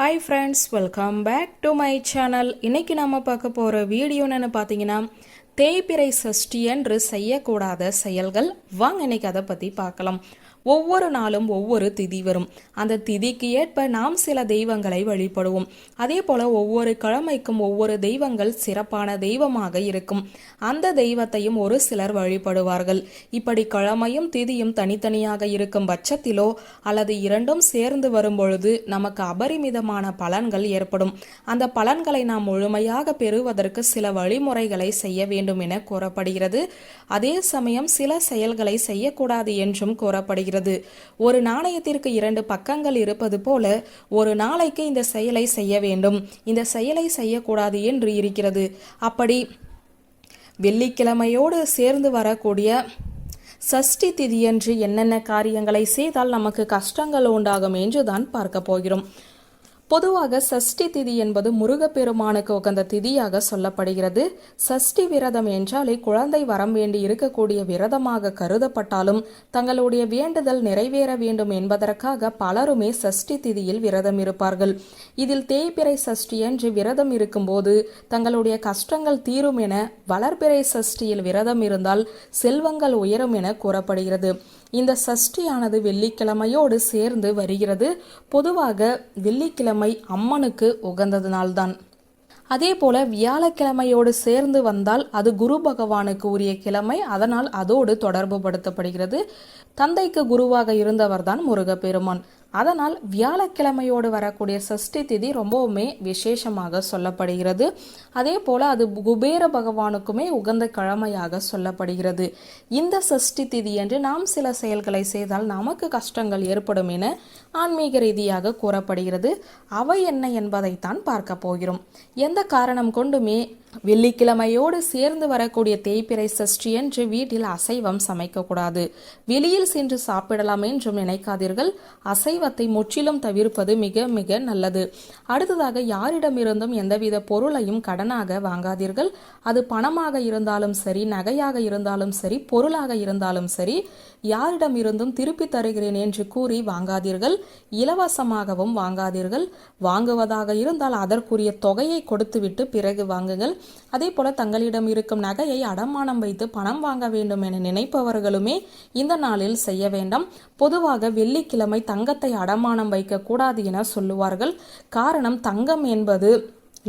Hi friends welcome back to my channel இன்னைக்கு நம்ம பார்க்க போகிற வீடியோ என்னன்னு பார்த்தீங்கன்னா தேய்பிறை சஷ்டி என்று செய்யக்கூடாத செயல்கள். வாங்க இன்னைக்கு அதை பற்றி பார்க்கலாம். ஒவ்வொரு நாளும் ஒவ்வொரு திதி வரும். அந்த திதிக்கு ஏற்ப நாம் சில தெய்வங்களை வழிபடுவோம். அதே போல ஒவ்வொரு கிழமைக்கும் ஒவ்வொரு தெய்வங்கள் சிறப்பான தெய்வமாக இருக்கும். அந்த தெய்வத்தையும் ஒரு சிலர் வழிபடுவார்கள். இப்படி கிழமையும் திதியும் தனித்தனியாக இருக்கும் பட்சத்திலோ அல்லது இரண்டும் சேர்ந்து வரும் பொழுது நமக்கு அபரிமிதமான பலன்கள் ஏற்படும். அந்த பலன்களை நாம் முழுமையாக பெறுவதற்கு சில வழிமுறைகளை செய்ய வேண்டும் என கூறப்படுகிறது. அதே சமயம் சில செயல்களை செய்யக்கூடாது என்றும் கூறப்படுகிறது. ஒரு நாணயத்திற்கு இரண்டு பக்கங்கள் இருப்பது போல ஒரு நாளைக்கு இந்த செயலை செய்ய வேண்டும். இந்த செயலை செய்யக்கூடாது என்று இருக்கிறது. அப்படி வெள்ளிக்கிழமையோடு சேர்ந்து வரக்கூடிய சஷ்டி திதியன்று என்னென்ன காரியங்களை செய்தால் நமக்கு கஷ்டங்கள் உண்டாகும் என்று தான் பார்க்க போகிறோம். பொதுவாக சஷ்டி திதி என்பது முருகப்பெருமானுக்கு உகந்த திதியாக சொல்லப்படுகிறது. சஷ்டி விரதம் என்றாலே குழந்தை வரம் வேண்டி இருக்கக்கூடிய விரதமாக கருதப்பட்டாலும் தங்களுடைய வேண்டுதல் நிறைவேற வேண்டும் என்பதற்காக பலருமே சஷ்டி திதியில் விரதம் இருப்பார்கள். இதில் தேய்பிறை சஷ்டி என்று விரதம் இருக்கும்போது தங்களுடைய கஷ்டங்கள் தீரும் என வளர்பிறை சஷ்டியில் விரதம் இருந்தால் செல்வங்கள் உயரும் என கூறப்படுகிறது. இந்த சஷ்டியானது வெள்ளிக்கிழமையோடு சேர்ந்து வருகிறது. பொதுவாக வெள்ளிக்கிழமை அம்மனுக்கு உகந்ததுனால்தான். அதே போல வியாழக்கிழமையோடு சேர்ந்து வந்தால் அது குரு பகவானுக்கு உரிய கிழமை. அதனால் அதோடு தொடர்பு படுத்தப்படுகிறது தந்தைக்கு குருவாக இருந்தவர்தான் முருகப்பெருமான். அதனால் வியாழக்கிழமையோடு வரக்கூடிய சஷ்டி திதி ரொம்பவுமே விசேஷமாக சொல்லப்படுகிறது. அதே போல் அது குபேர பகவானுக்குமே உகந்த கிழமையாக சொல்லப்படுகிறது. இந்த சஷ்டி திதி என்று நாம் சில செயல்களை செய்தால் நமக்கு கஷ்டங்கள் ஏற்படும் என ஆன்மீக ரீதியாக கூறப்படுகிறது. அவை என்ன என்பதைத்தான் பார்க்க போகிறோம். எந்த காரணம் கொண்டுமே வெள்ளிக்கிழமையோடு சேர்ந்து வரக்கூடிய தேய்பிறை சஷ்டி என்று வீட்டில் அசைவம் சமைக்கக்கூடாது வெளியில் சென்று சாப்பிடலாம் என்றும் நினைக்காதீர்கள். அசைவ அசைவத்தை முற்றிலும் தவிர்ப்பது மிக மிக நல்லது. அடுத்ததாக யாரிடமிருந்தும் எந்தவித பொருளையும் கடனாக வாங்காதீர்கள். அது பணமாக இருந்தாலும் சரி நகையாக இருந்தாலும் சரி பொருளாக இருந்தாலும் சரி யாரிடம் இருந்தும் திருப்பி தருகிறேன் என்று கூறி வாங்காதீர்கள். இலவசமாகவும் வாங்காதீர்கள். வாங்குவதாக இருந்தால் அதற்குரிய தொகையை கொடுத்துவிட்டு பிறகு வாங்குங்கள். அதே போல தங்களிடம் இருக்கும் நகையை அடமானம் வைத்து பணம் வாங்க வேண்டும் என நினைப்பவர்களுமே இந்த நாளில் செய்ய வேண்டாம். பொதுவாக வெள்ளிக்கிழமை தங்கத்தை அடமானம் வைக்கக்கூடாது என சொல்லுவார்கள். காரணம் தங்கம் என்பது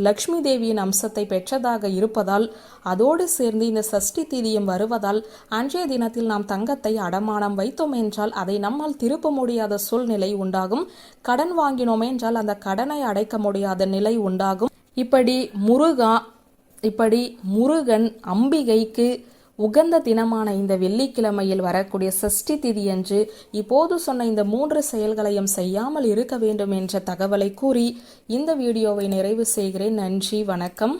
லக்ஷ்மி தேவியின் அம்சத்தை பெற்றதாக இருப்பதால் அதோடு சேர்ந்து இந்த சஷ்டி தீதியம் வருவதால் அன்றைய தினத்தில் நாம் தங்கத்தை அடமானம் வைத்தோம் என்றால் அதை நம்மால் திருப்ப முடியாத சூழ்நிலை உண்டாகும். கடன் வாங்கினோம் என்றால் அந்த கடனை அடைக்க முடியாத நிலை உண்டாகும். இப்படி முருகா இப்படி முருகன் அம்பிகைக்கு உகந்த தினமான இந்த வெள்ளிக்கிழமையில் வரக்கூடிய சஷ்டி திதியன்று இப்போது சொன்ன இந்த மூன்று செயல்களையும் செய்யாமல் இருக்க வேண்டும் என்ற தகவலை கூறி இந்த வீடியோவை நிறைவு செய்கிறேன். நன்றி வணக்கம்.